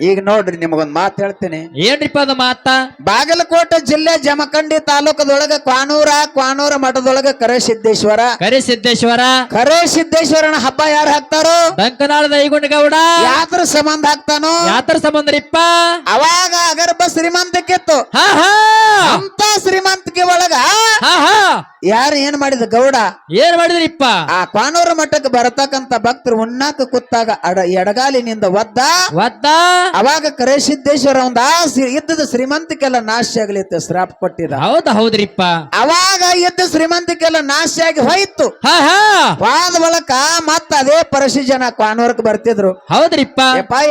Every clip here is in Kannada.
ಈಗ ನೋಡ್ರಿ ನಿಮಗೊಂದ್ ಮಾತು ಹೇಳ್ತೀನಿ. ಏನ್ರಿಪ್ಪ ಅದ ಮಾತ? ಬಾಗಲಕೋಟೆ ಜಿಲ್ಲೆ ಜಮಖಂಡಿ ತಾಲೂಕದೊಳಗ ಕ್ವಾನೂರ ಕ್ವಾನೂರ ಮಠದೊಳಗ ಕರೇಸಿದ್ದೇಶ್ವರ ಕರೆ ಸಿದ್ದೇಶ್ವರ. ಕರೇಸಿದ್ದೇಶ್ವರನ ಹಬ್ಬ ಯಾರು ಹಾಕ್ತಾರೋ? ಬಂಕನಾಳದ ಐಗುಂಡ ಗೌಡ. ಯಾತ್ರ ಸಂಬಂಧ ಹಾಕ್ತಾನೋ? ಯಾತ್ರ ಸಂಬಂಧ ರೀಪ್ಪ? ಅವಾಗ ಅಗರ್ಭ ಶ್ರೀಮಂತಕ್ಕಿತ್ತು. ಹಾ ಹಾ. ಅಂತ ಶ್ರೀಮಂತಿಕೆ ಒಳಗ ಯಾರು ಏನ್ ಮಾಡಿದ ಗೌಡ? ಏನ್ ಮಾಡಿದ್ರಿಪ್ಪ ಆ ಕ್ವಾನೂರ ಮಠಕ್ಕೆ ಬರತಕ್ಕಂತ ಭಕ್ತರು ಉಣ್ಣಾಕ ಕೂತಾಗ ಅಡ ಎಡಗಾಲಿನಿಂದ ಒದ್ದ ಒದ್ದ. ಅವಾಗ ಕರೇಸಿದ್ದೇಶ್ವರ ಒಂದ ಇದ್ದದ ಶ್ರೀಮಂತಿಕೆಲ್ಲ ನಾಶ ಆಗ್ಲಿತ್ತು ಶ್ರಾಪ್ ಕೊಟ್ಟಿದ ಹೌದ ಹೌದ್ರಿಪ್ಪ ಅವಾಗ ಇದ್ದ ಶ್ರೀಮಂತಿಕೆಲ್ಲ ನಾಶ ಆಗಿ ಹೋಯ್ತು. ವಾದ ಬಳಕ ಮತ್ತ ಅದೇ ಪರಶಿ ಜನ ಕ್ವಾನೂರಕ್ಕೆ ಬರ್ತಿದ್ರು. ಹೌದ್ರಿಪ್ಪ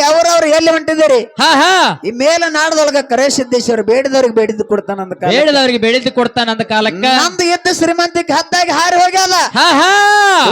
ಅವ್ರವ್ರು ಎಲ್ಲಿ ಹೊಂಟಿದ್ದೀರಿ? ಹಾ ಹಾ. ಈ ಮೇಲ ನಾಡದೊಳಗ ಕರೇಸಿದ್ದೇಶ್ವರ ಬೇಡಿದವ್ರಿಗೆ ಬೇಡಿದ್ದು ಕೊಡ್ತಾನ ಅಂದ ಬೇಡಿದ್ದು ಹೇಳಿದವ್ರಿಗೆ ಕಾಲಕ್ಕೆ. ಕೊಡ್ತಾನ ಅಂದ ಕಾಲಕ್ಕ ನಮ್ದು ಇದ್ದ ಶ್ರೀಮಂತಿಕೆ ಹದ್ದಾಗಿ ಹಾರಿ ಹೋಗ್ಯಾದ.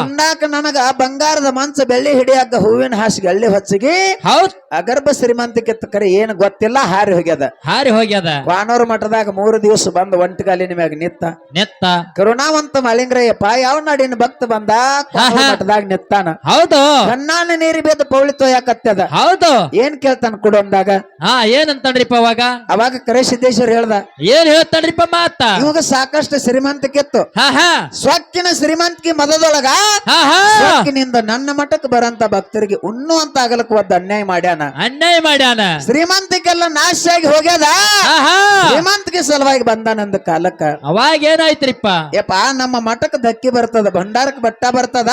ಉಣ್ಣಾಕ ನನಗ ಬಂಗಾರದ ಮಂಚ ಬೆಳ್ಳಿ ಹಿಡಿಯಾಕ ಹೂವಿನ ಹಾಸಿಗೆ ಹಳ್ಳಿ ಹೊಚ್ಚಿಗೆ ಹೌದ್. ಅಗರ್ಭ ಶ್ರೀಮಂತಿಕೆ ಕರೆ ಏನ್ ಗೊತ್ತಿಲ್ಲ ಹಾರಿ ಹೋಗ್ಯದ. ಹಾರಿ ಹೋಗ್ಯದ. ಕ್ವಾನೂರು ಮಠದಾಗ ಮೂರು ದಿವಸ ಬಂದು ಒಂಟಿಗಾಲಿನ ನಿಮ್ಯಾಗ ನಿತ್ತ. ನಿತ್ತ. ಕರುಣಾವಂತ ಮಲಿಂಗ್ರಯ್ಯಪ್ಪ ಯಾವ ನಾಡಿನ ಭಕ್ತ ಬಂದ? ಮಠದಾಗ ನಿತ್ತಾನ. ಹೌದು. ಕಣ್ಣಾನ ನೀರಿ ಬೇದ ಪೌಳಿ ತೋಯಾಕತ್ತದ. ಹೌದು. ಏನ್ ಕೇಳ್ತಾನ ಕೊಡು ಅಂದಾಗ? ಹಾ ಅವಾಗ? ಅವಾಗ ಅವಾಗ ಕರೇಸಿದ್ದೇಶ್ವರ ಹೇಳ್ದ. ಏನ್ ಹೇಳ್ತಾನ್ರಿಪ್ಪ ಮಾತ? ಇವಾಗ ಸಾಕಷ್ಟು ಶ್ರೀಮಂತಿಕೆ ಹಾ ಸ್ವಕ್ಕಿನ ಶ್ರೀಮಂತಿಗೆ ಮದದೊಳಗ ಸ್ವಕ್ಕಿನಿಂದ ನನ್ನ ಮಠಕ್ಕೆ ಬರಂತ ಭಕ್ತರಿಗೆ ಉಣ್ಣುವಂತ ಆಗಲಕ್ಕೆ ಒದ್ದ ಅನ್ಯಾಯ ಮಾಡ್ಯಾನ. ಅನ್ಯಾಯ ಮಾಡ್ಯಾನ. ಶ್ರೀಮಂತಿಕೆಲ್ಲ ನಾಶ ಆಗಿ ಹೋಗ್ಯದ? ಹಾ ಹಾ. ಶ್ರೀಮಂತಿಕೆ ಸಲುವಾಗಿ ಬಂದಾನಂದ ಕಾಲಕ್ಕ. ಅವಾಗ ಏನಾಯ್ತ್ರಿಪ್ಪ? ಯಪ್ಪ ನಮ್ಮ ಮಠಕ್ಕೆ ಧಕ್ಕಿ ಬರ್ತದ ಭಂಡಾರಕ್ಕೆ ಬಟ್ಟ ಬರ್ತದ?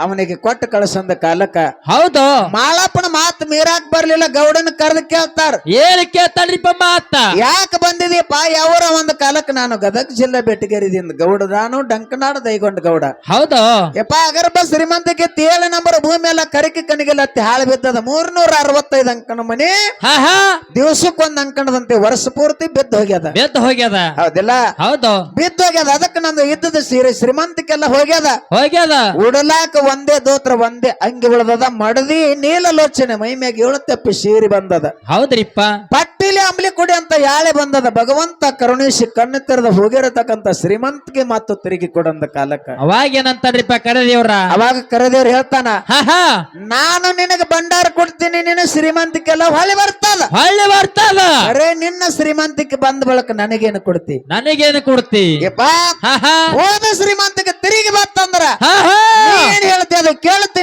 ಅವನಿಗೆ ಕೊಟ್ಟು ಕಳಿಸಂದ ಕಾಲಕ್ಕ. ಹೌದು. ಮಾಳಪ್ಪನ ಮಾತ್ ಮೀರಾಕ್ ಬರ್ಲಿಲ್ಲ ಗೌಡನ ಕರೆದ ಕೇಳ್ತಾರ. ಏನ್ ಕೇಳ್ತಾನ್ರಿಪ್ಪ ಮಾತ? ಯಾಕೆ ಬಂದಿದೀಪ ಯಾವ ಒಂದು ಕಾಲಕ್ಕೆ ನಾನು ಗದಗ ಜಿಲ್ಲೆ ಬೆಟ್ಟಗೇರಿದಿಂದ ಗೌಡ ನಾನು ಡಂಕನಾಡ ದೈಗೊಂಡ ಗೌಡ. ಹೌದು. ಯಪ್ಪ ಅಗರ್ಭ ಶ್ರೀಮಂತಕ್ಕೆ ತೇಲ ನಂಬರ್ ಭೂಮಿ ಎಲ್ಲ ಕರಿಕೆ ಕಣಿಗೆಲ್ಲ ಹಾಳು ಬಿದ್ದದ ಮೂರ್ನೂರ ಅರವತ್ತೈದು ಅಂಕಣ ಮನಿ ಹಾ ಹಾ. ದಿವಸಕ್ಕೊಂದ್ ಅಂಕಣದಂತೆ ವರ್ಷ ಪೂರ್ತಿ ಬಿದ್ದ ಹೋಗ್ಯದ. ಬಿದ್ದ ಹೋಗ್ಯದ. ಹೌದಿಲ್ಲ? ಹೌದು. ಬಿದ್ದ ಹೋಗ್ಯದ. ಅದಕ್ಕೆ ನಂದು ಇದ್ದದ ಸೀರೆ ಶ್ರೀಮಂತಕ್ಕೆಲ್ಲ ಹೋಗ್ಯದ. ಹೋಗ್ಯದ. ಉಡಲಾಕ ಒಂದೇ ದೋತ್ರ ಒಂದೇ ಅಂಗಿ ಉಳದದ. ಮಡದಿ ನೀಲಲೋಚನೆ ಮೈ ಮ್ಯಾಗ ಏಳು ತಪ್ಪಿ ಸೀರಿ ಬಂದದ. ಹೌದ್ರಿಪ್ಪ. ಪಟ್ಟಿಲಿ ಅಂಬ್ಲಿ ಕುಡಿ ಅಂತ ಯಾಳೆ ಬಂದದ. ಭಗವಂತ ಕರುಣಿಸಿ ಕಣ್ಣು ತೆರೆದ ಹೋಗಿರತಕ್ಕಂತ ಶ್ರೀಮಂತಿಗೆ ಮಾತು ತಿರುಗಿ ಕೊಡಂದ ಕಾಲಕ್ಕ. ಅವಾಗ ಏನಂತಾನ್ರಿಪ್ಪ ಕರೆದೇವ್ರ ಅವಾಗ ಕರದೇವ್ರ ಹೇಳ್ತಾನ ಹಾ ಹಾ. ನಾನು ನಿನಗೆ ಭಂಡಾರ ಕೊಡ್ತೀನಿ ನಿನ್ನ ಶ್ರೀಮಂತಿಕೆಲ್ಲ ಹೊಳಿ ಬರ್ತದ. ಹೊಳ್ಳಿ ಬರ್ತದ. ಅರೆ ನಿನ್ನ ಶ್ರೀಮಂತಿಕೆ ಬಂದ ಬಳಕ ನನಗೇನು ಕೊಡ್ತಿ? ನನಗೇನು ಕೊಡ್ತಿ? ಯಪ್ಪ ಹಾ ಹಾ. ಹೋದ ಶ್ರೀಮಂತಿಕೆ ತಿರುಗಿ ಬರ್ತಂದ್ರ ಹಾ ಹಾ. ಏನ್ ಹೇಳ್ತಿ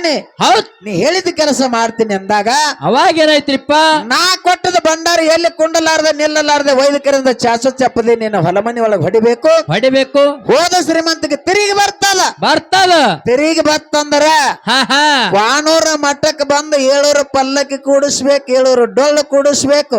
ಕೇಳ್ತೀನಿ ಹೌದ್. ನೀ ಹೇಳಿದ ಕೆಲಸ ಮಾಡ್ತೀನಿ ಅಂದಾಗ ಅವಾಗ ಏನಾಯ್ತ್ರಿಪ್ಪ? ನಾ ಕೊಟ್ಟದ ಭಂಡಾರ ಎಲ್ಲಿ ಕುಂಡಲಾರ್ದ ನಿಲ್ಲಲಾರ್ದೆ ವೈದಿಕರಿಂದ ಚಾಚು ಚಪ್ಪದಿ ನಿನ್ನ ಹೊಲಮನಿ ಒಳಗೆ ಹೊಡಿಬೇಕು? ಹೊಡಿಬೇಕು. ಹೋದ ಶ್ರೀಮಂತಿಗೆ ತಿರುಗಿ ಬರ್ತದ. ಬರ್ತದ. ತಿರುಗಿ ಬರ್ತಂದ್ರ ವಾನೂರ ಮಠಕ್ಕೆ ಬಂದು ಏಳೂರು ಪಲ್ಲಕ್ಕಿ ಕೂಡಿಸ್ಬೇಕು ಏಳೂರು ಡೊಳ್ಳು ಕೂಡಿಸ್ಬೇಕು.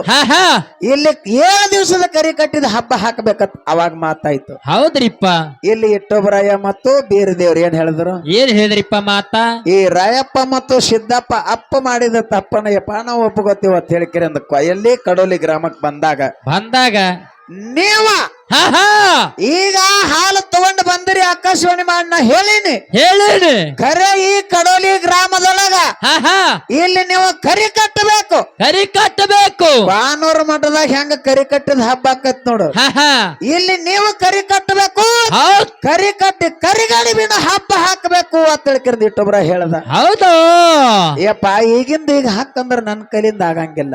ಇಲ್ಲಿ ಏಳು ದಿವಸದ ಕರಿ ಕಟ್ಟಿದ ಹಬ್ಬ ಹಾಕಬೇಕಂತ ಅವಾಗ ಮಾತಾಯ್ತು. ಹೌದ್ರಿಪ್ಪ. ಇಲ್ಲಿ ಇಟ್ಟೊಬ್ಬರಾಯ ಮತ್ತು ಬೀರದೇವ್ರು ಏನ್ ಹೇಳಿದ್ರು? ಏನ್ ಹೇಳಿದ್ರಿಪ್ಪ ಮಾತಾ? ಈ ರಾಯಪ್ಪ ಮತ್ತು ಸಿದ್ದಪ್ಪ ಅಪ್ಪ ಮಾಡಿದ ತಪ್ಪನ ಯಪ್ಪ ನಾವು ಒಪ್ಪುಗೊತ್ತೀವ ಅಂತ ಹೇಳಿಕಿರಿ ಅಂದ ಕೊಯ್ಯಲ್ಲಿ ಕಡೋಲಿ ಗ್ರಾಮಕ್ಕೆ ಬಂದಾಗ ಬಂದಾಗ ನೀವ ಈಗ ಹಾಲು ತಗೊಂಡು ಬಂದಿರಿ ಆಕಾಶವಾಣಿ ಮಾಡಿ ನಾ ಹೇಳಿನಿ. ಹೇಳಿನಿ. ಕರೆ ಈ ಕಡೋಲಿ ಗ್ರಾಮದೊಳಗ. ಹಾ ಹಾ. ಇಲ್ಲಿ ನೀವು ಕರಿ ಕಟ್ಟಬೇಕು. ಕರಿ ಕಟ್ಟಬೇಕು. ಬಾನೂರು ಮಠದಾಗ ಹೆಂಗ ಕರಿ ಕಟ್ಟಿದ ಹಬ್ಬ ಆಕತ್ ನೋಡು. ಹಾ ಹಾ. ಇಲ್ಲಿ ನೀವು ಕರಿ ಕಟ್ಟಬೇಕು. ಕರಿ ಕಟ್ಟಿ ಕರಿಗಾಡಿ ಬಿನ ಹಬ್ಬ ಹಾಕಬೇಕು ಅಂತ ತಿಳ್ಕಿರದ ಇಟ್ಟೊಬ್ರ ಹೇಳ್ದ. ಹೌದು. ಯಪ್ಪ ಈಗಿಂದ ಈಗ ಹಾಕಂದ್ರ ನನ್ ಕೈಲಿಂದ ಆಗಂಗಿಲ್ಲ.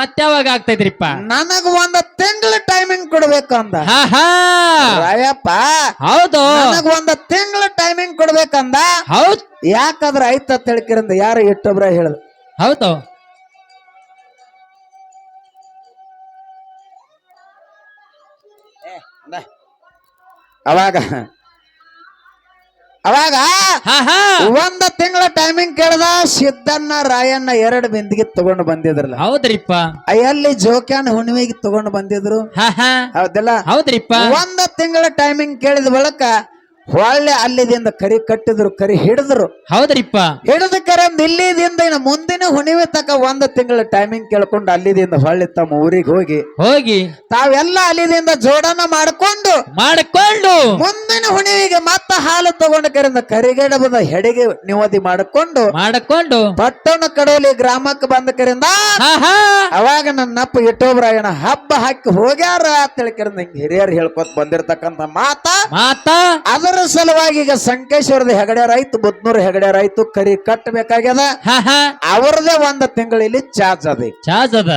ಮತ್ತೆ ಯಾವಾಗ ಆಗ್ತೈತ್ರಿಪ್ಪ? ನನಗ ಒಂದ ತಿಂಗಳ ಟೈಮಿಂಗ್ ಕೊಡ್ಬೇಕು ಅಂದ. ರಾಯಪ್ಪ ಹೌದು. ನನಗ ಒಂದ ತಿಂಗಳ ಟೈಮಿಂಗ್ ಕೊಡ್ಬೇಕಂದ? ಹೌದ್. ಯಾಕಂದ್ರ ಆಯ್ತ ತಿಳ್ಕಿರಂದ ಯಾರು ಇಟ್ಟೊಬ್ರ ಹೇಳ್ದ ಹೌದು. ಅವಾಗ ಅವಾಗ ಒಂದ ತಿಂಗಳ ಟೈಮಿಂಗ್ ಕೇಳ್ದ ಸಿದ್ದಣ್ಣ ರಾಯಣ್ಣ ಎರಡು ಬಿಂದಿಗೆ ತಗೊಂಡು ಬಂದಿದ್ರಲ್ಲ. ಹೌದ್ರಿಪ್ಪ. ಅಯ್ಯಲ್ಲಿ ಜೋಕ್ಯಾನ ಹುಣ್ಣಿಮೆಗೆ ತಗೊಂಡು ಬಂದಿದ್ರು. ಹೌದಿಲ್ಲ? ಹೌದ್ರಿಪ್ಪ. ಒಂದ ತಿಂಗಳ ಟೈಮಿಂಗ್ ಕೇಳಿದ ಬಳಿಕ ಹೊಳ್ಳೆ ಅಲ್ಲಿದಿಂದ ಕರಿ ಕಟ್ಟಿದ್ರು ಕರಿ ಹಿಡಿದ್ರು. ಹೌದ್ರಿಪ್ಪ. ಹಿಡಿದ ಕರೆ ಇಲ್ಲಿದಿಂದ ಇನ್ನು ಮುಂದಿನ ಹುಣಿವೆ ತಕ ಒಂದ ತಿಂಗಳ ಟೈಮಿಂಗ್ ಕೇಳ್ಕೊಂಡು ಅಲ್ಲಿದಿಂದ ಹೊಳ್ಳಿ ತಮ್ಮ ಊರಿಗೆ ಹೋಗಿ. ಹೋಗಿ. ತಾವೆಲ್ಲ ಅಲ್ಲಿದಿಂದ ಜೋಡನ ಮಾಡಿಕೊಂಡು ಮಾಡಿಕೊಂಡು. ಮುಂದಿನ ಹುಣಿವಿಗೆ ಮತ್ತ ಹಾಲು ತಗೊಂಡ ಕರಿಂದ ಕರಿಗಡಬದ ಹೆಡಿಗೆ ನಿವದಿ ಮಾಡಿಕೊಂಡು ಮಾಡಿಕೊಂಡು. ಪಟ್ಟಣ ಕಡೆಯಲ್ಲಿ ಗ್ರಾಮಕ್ಕೆ ಬಂದ ಕರಿಂದ ಅವಾಗ ನನ್ನ ನನ್ನಪ್ಪ ಇಟ್ಟೋಬ್ರಾಯಣ ಹಬ್ಬ ಹಾಕಿ ಹೋಗ್ಯಾರ ಅಂತ ಹೇಳ್ಕರಿಂದ ಹಿಂಗ್ ಹಿರಿಯರು ಹೇಳ್ಕೊತ ಬಂದಿರ್ತಕ್ಕಂಥ ಮಾತ. ಮಾತಾ. ಅದರ ಅದರ ಸಲುವಾಗಿ ಈಗ ಸಂಕೇಶ್ವರದ ಹೆಗಡೆ ರೈತ ಬುದ್ನೂರ್ ಹೆಗಡೆ ಆಯ್ತು ಕರಿ ಕಟ್ಟಬೇಕಾಗ್ಯದ. ಅವ್ರದೇ ಒಂದ್ ತಿಂಗಳು ಇಲ್ಲಿ ಚಾರ್ಜ್ ಅದ ಚಾರ್ಜ್ ಅದ.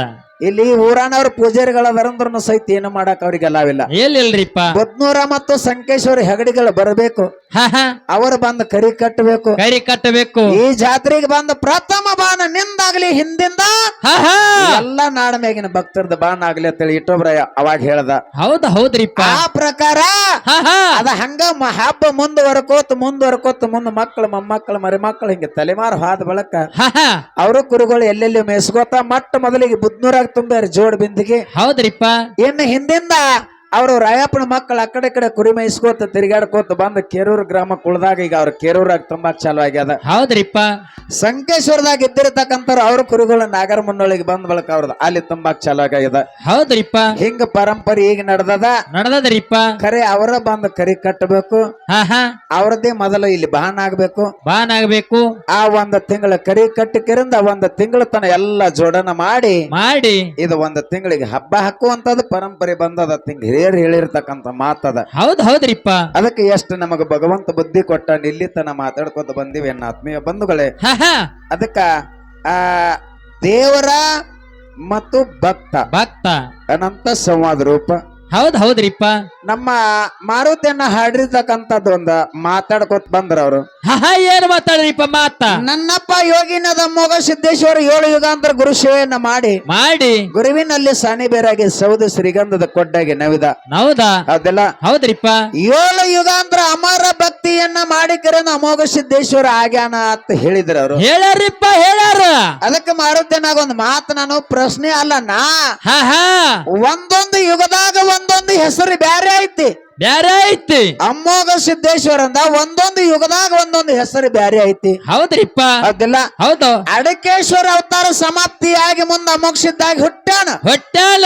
ಇಲ್ಲಿ ಊರಾನವ್ರ ಪೂಜಾರಿಗಳದಾರಂದ್ರೂ ಸಹಿತ ಏನು ಮಾಡಕ್ ಅವ್ರಿಗೆ ಲಾವಿಲ್ಲ ಎಲ್ಲಿಲ್ರಿಪ್ಪ ಬದ್ನೂರ ಮತ್ತು ಸಂಕೇಶ್ವರ ಹೆಗಡಿಗಳು ಬರಬೇಕು. ಅವರು ಬಂದು ಕರಿ ಕಟ್ಟಬೇಕು. ಕರಿ ಕಟ್ಟಬೇಕು. ಈ ಜಾತ್ರೆಗೆ ಬಂದ ಪ್ರಥಮ ಬಾಣ ನಿಂದಾಗ್ಲಿ ಹಿಂದಿಂದ ಹಾ ಹಾ. ಎಲ್ಲ ನಾಡ ಮೇಗಿನ ಭಕ್ತರದ ಬಾಣ ಆಗ್ಲಿ ಅಂತೇಳಿ ಇಟ್ಟೊಬ್ರ ಅವಾಗ ಹೇಳ್ದ. ಹೌದ ಹೌದ್ರಿ ಆ ಪ್ರಕಾರ ಅದ ಹಂಗ ಹಬ್ಬ ಮುಂದುವರ್ಕೋತ ಮುಂದುವರ್ಕೋತ ಮುಂದ ಮಕ್ಕಳು ಮೊಮ್ಮಕ್ಕಳು ಮರಿಮಕ್ಕಳು ಹಿಂಗೆ ತಲೆಮಾರು ಹಾದ ಬಳಕ ಅವರು ಕುರುಗಳು ಎಲ್ಲೆಲ್ಲಿ ಮೇಸ್ಕೋತ ಮಟ್ಟ ಮೊದಲಿಗೆ ಬುದ್ನೂರಾಗ ತುಂಬ್ಯಾರ ಜೋಡ್ ಬಿಂದಿಗೆ. ಹೌದ್ರಿಪ್ಪ. ಇನ್ನು ಹಿಂದಿಂದ ಅವರು ರಾಯಪ್ಪನ ಮಕ್ಕಳು ಆ ಕಡೆ ಕಡೆ ಕುರಿ ಮೇಯಿಸ್ಕೋತ ತಿರುಗಾಡ್ಕೋತ ಬಂದು ಕೇರೂರು ಗ್ರಾಮ ಕುಳ್ದಾಗ ಈಗ ಅವ್ರ ಕೇರೂರಾಗ ತುಂಬಾ ಚಾಲು ಆಗ್ಯದ ಹೌದ್ರಿಪ್ಪ. ಸಂಕೇಶ್ವರದಾಗ ಇದ್ದಿರತಕ್ಕಂಥವ್ರು ಅವ್ರ ಕುರಿಗಳು ನಾಗರ ಮುನ್ನೊಳಗೆ ಬಂದ ಬಳಕ ಅವ್ರದ್ದು ಅಲ್ಲಿ ತುಂಬಾ ಚಾಲು ಆಗ್ಯದ ಹೌದ್ರಿಪ್ಪ. ಹಿಂಗ ಪರಂಪರೆ ಈಗ ನಡೆದದ. ನಡ್ದದ್ರಿಪ್ಪ. ಖರೆ ಅವರ ಬಂದು ಕರಿ ಕಟ್ಟಬೇಕು. ಅವರದೇ ಹಾ. ಅವ್ರದ್ದೇ ಮೊದಲು ಇಲ್ಲಿ ಬಾನ್ ಆಗ್ಬೇಕು. ಬಾನ್ ಆಗ್ಬೇಕು. ಆ ಒಂದ್ ತಿಂಗಳ ಕರಿ ಕಟ್ಟಿಕರಿಂದ ಒಂದ್ ತಿಂಗಳ ತನ ಎಲ್ಲ ಜೋಡನ ಮಾಡಿ ಮಾಡಿ. ಇದು ಒಂದ್ ತಿಂಗಳಿಗೆ ಹಬ್ಬ ಹಾಕುವಂತದ್ದು ಪರಂಪರೆ ಬಂದದ ತಿಂಗ್ ಹಿರಿಯರು ಹೇಳಿರ್ತಕ್ಕಂಥ ಮಾತದ. ಹೌದ್ ಹೌದ್ರಿಪ್ಪ. ಅದಕ್ಕೆ ಎಷ್ಟು ನಮಗ ಭಗವಂತ ಬುದ್ಧಿ ಕೊಟ್ಟ ನಿಲ್ಲಿತನ ತನ ಮಾತಾಡ್ಕೊತ ಬಂದಿವಿ ಎನ್ನ ಆತ್ಮೀಯ ಬಂಧುಗಳೇ. ಹಾ ಹಾ. ಅದಕ್ಕ ಆ ದೇವರ ಮತ್ತು ಭಕ್ತ. ಭಕ್ತ. ಅನಂತ ಸಂವಾದ ರೂಪ. ಹೌದ್ ಹೌದ್ರಿಪ್ಪ. ನಮ್ಮ ಮಾರುತಿಯನ್ನ ಹಾಡಿರ್ತಕ್ಕಂಥದ್ದು ಒಂದ ಮಾತಾಡ್ಕೊತ ಬಂದ್ರ ಅವರು. ಹಾ ಏನ್ ಮಾತಾಡ್ರಿಪ್ಪ ಮಾತ? ನನ್ನಪ್ಪ ಯೋಗಿನದ ಮೋಗ ಸಿದ್ದೇಶ್ವರ ಏಳು ಯುಗಾಂತರ ಗುರು ಸೇವೆಯನ್ನ ಮಾಡಿ ಮಾಡಿ. ಗುರುವಿನಲ್ಲಿ ಸಾನಿ ಬೇರಾಗಿ ಸೌದು ಶ್ರೀಗಂಧದ ಕೊಡ್ಡಾಗಿ ನವಿದ. ಹೌದಾ? ಅದೆಲ್ಲ ಹೌದ್ರಿಪ್ಪ. ಏಳು ಯುಗಾಂತರ ಅಮರ ಭಕ್ತಿಯನ್ನ ಮಾಡಿ ಕರೆನ ಅಮೋಘ ಸಿದ್ದೇಶ್ವರ ಆಗ್ಯಾನ ಅಂತ ಹೇಳಿದ್ರ ಅವರು. ಹೇಳಾರಿಪ್ಪ ಹೇಳ್ಯಾರ ಅದಕ್ಕೆ ಮಾರುತಿಯನ್ನಾಗ ಒಂದು ಮಾತು ನಾನು ಪ್ರಶ್ನೆ ಅಲ್ಲ ನಾ. ಹಾ ಹಾ. ಒಂದೊಂದು ಯುಗದಾಗ ಒಂದೊಂದು ಹೆಸರು ಬ್ಯಾರೆ ಐತಿ. ಬ್ಯಾರೆ ಐತಿ. ಅಮೋಘ ಸಿದ್ದೇಶ್ವರ ಅಂದ ಒಂದೊಂದು ಯುಗದಾಗ ಒಂದೊಂದು ಹೆಸರು ಬ್ಯಾರೆ ಐತಿ. ಹೌದ್ರಿಪ್ಪ. ಹೌದಿಲ್ಲ? ಹೌದು. ಅಡಕೇಶ್ವರ ಅವತಾರ ಸಮಾಪ್ತಿಯಾಗಿ ಮುಂದೆ ಅಮೋಘ ಸಿದ್ಧಾಗಿ ಹುಟ್ಟಾನ ಹೊಟ್ಟಾಲ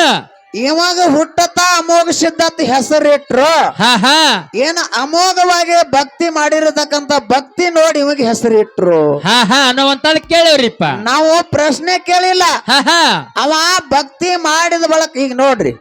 ಇವಾಗ ಹುಟ್ಟತ ಅಮೋಘ ಸಿದ್ಧತ್ ಹೆಸರಿಟ್ರು ಹಾ ಹಾ. ಏನ ಅಮೋಘವಾಗಿ ಭಕ್ತಿ ಮಾಡಿರತಕ್ಕಂತ ಭಕ್ತಿ ನೋಡಿ ಇವಾಗ ಹೆಸರಿಟ್ರು ಹಾ ಹಾ ಅನ್ನೋವಂತದ್ ಕೇಳವ್ರಿಪ್ಪ ನಾವು ಪ್ರಶ್ನೆ ಕೇಳಿಲ್ಲ. ಹಾ ಹಾ. ಅವ ಭಕ್ತಿ ಮಾಡಿದ ಬಳಕ ಈಗ ನೋಡ್ರಿ.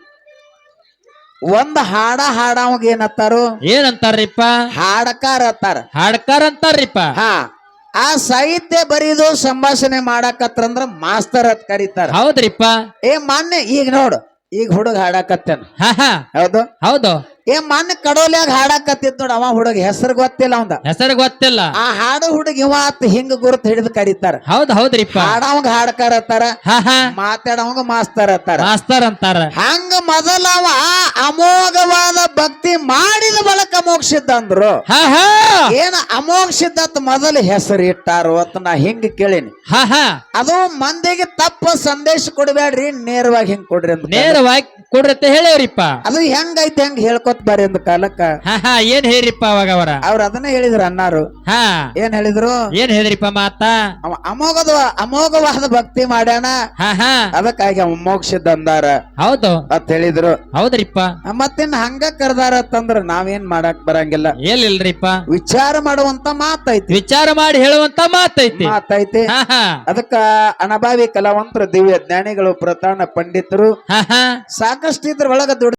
ಒಂದ್ ಹಾಡ ಹಾಡವಾಗ ಏನತ್ತಾರು ಏನಂತಾರ್ರಿಪ್ಪ? ಹಾಡಕಾರ ಅತ್ತಾರ ಹಾಡಕಾರ ಅಂತಾರ್ರಿಪ್ಪ? ಹಾ ಆ ಸಾಹಿತ್ಯ ಬರೀದು ಸಂಭಾಷಣೆ ಮಾಡಕತ್ರಂದ್ರ ಮಾಸ್ತರ್ ಅಂತ ಕರೀತಾರ. ಹೌದ್ರಿಪ್ಪ. ಏ ಮಾನ್ಯ ಈಗ ನೋಡು ಈಗ ಹುಡುಗ ಹಾಡಕತ್ತೇನ. ಹಾ ಹಾ. ಹೌದು? ಹೌದು. ಏ ಮನ್ ಕಡೋಲ್ಯಾಗ ಹಾಡಾಕತ್ತಿತ್ತು ನೋಡ ಅವ ಹುಡುಗ ಹೆಸರು ಗೊತ್ತಿಲ್ಲ ಅವಂದ. ಹೆಸರು ಗೊತ್ತಿಲ್ಲ. ಆ ಹಾಡು ಹುಡುಗ ಇವ ಅತ್ ಹಿಂಗ ಗುರುತ್ ಹಿಡಿದು ಕರೀತಾರ. ಹೌದ್ ಹೌದ್ರಿಪ್ಪ. ಹಾಡವಂಗ ಹಾಡಕಾರ ಮಾತಾಡವಂಗ ಮಾಸ್ತರ್ ಅತ್ತಾರ ಮಾಸ್ತರ್ ಅಂತಾರ. ಹಂಗ ಮೊದಲ ಅವ ಅಮೋಘವಾದ ಭಕ್ತಿ ಮಾಡಿದ ಬಳಕ ಮೋಕ್ಷಿದ್ದ ಅಂದ್ರು ಹಾ ಹಾ. ಏನ ಅಮೋಕ್ಷಿದ್ದ ಮೊದಲು ಹೆಸರು ಇಟ್ಟಾರು ಅಂತ ನಾ ಹಿಂಗ ಕೇಳಿನಿ. ಹಾ ಹಾ. ಅದು ಮಂದಿಗೆ ತಪ್ಪ ಸಂದೇಶ ಕೊಡಬೇಡ್ರಿ ನೇರವಾಗಿ ಹಿಂಗ್ ಕೊಡ್ರಿ ಅಂತ. ನೇರವಾಗಿ ಅಂತ ಹೇಳಿರಿಪ್ಪ ಅದು ಹೆಂಗೈತೆ ಹೆಂಗ್ ಹೇಳ್ಕೊತ ಬಾರಿ ಅಂದ ಕಾಲಕ್ಕ ಹಾ ಏನ್ ಹೇಳಿಪ್ಪ ಅವಾಗ ಅವರ? ಅವ್ರ ಅದನ್ನ ಹೇಳಿದ್ರು ಅನ್ನಾರು ಹಾ. ಏನ್ ಹೇಳಿದ್ರು? ಏನ್ ಹೇಳಿದ್ರಿಪ್ಪ ಮಾತಾ? ಅವ ಅಮೋಘದ ಅಮೋಘವಾದ ಭಕ್ತಿ ಮಾಡ್ಯಾನ. ಹಾ ಹಾ. ಅದಕ್ಕಾಗಿ ಅವ ಮೋಕ್ಷದ ಅಂದಾರ. ಹೌದು. ಅಂತ ಹೇಳಿದ್ರು ಹೌದ್ರಿಪ್ಪ. ಮತ್ತಿನ್ ಹಂಗ ಕರ್ದಾರ ಅಂತಂದ್ರ ನಾವೇನ್ ಮಾಡಕ್ ಬರಂಗಿಲ್ಲ. ಏನಿಲ್ರಿಪ್ಪ ವಿಚಾರ ಮಾಡುವಂತ ಮಾತೈತಿ. ವಿಚಾರ ಮಾಡಿ ಹೇಳುವಂತ ಮಾತೈತಿ. ಮಾತೈತಿ. ಹಾ ಹಾ. ಅದಕ್ಕ ಅನಭಾವಿ ಕಲಾವಂತರು ದಿವ್ಯ ಜ್ಞಾನಿಗಳು ಪ್ರತಾಣ ಪಂಡಿತರು ಹಾ ಹಾ. ಸಾಕಷ್ಟು ಇದ್ರ ಒಳಗ ದುಡ್ಡು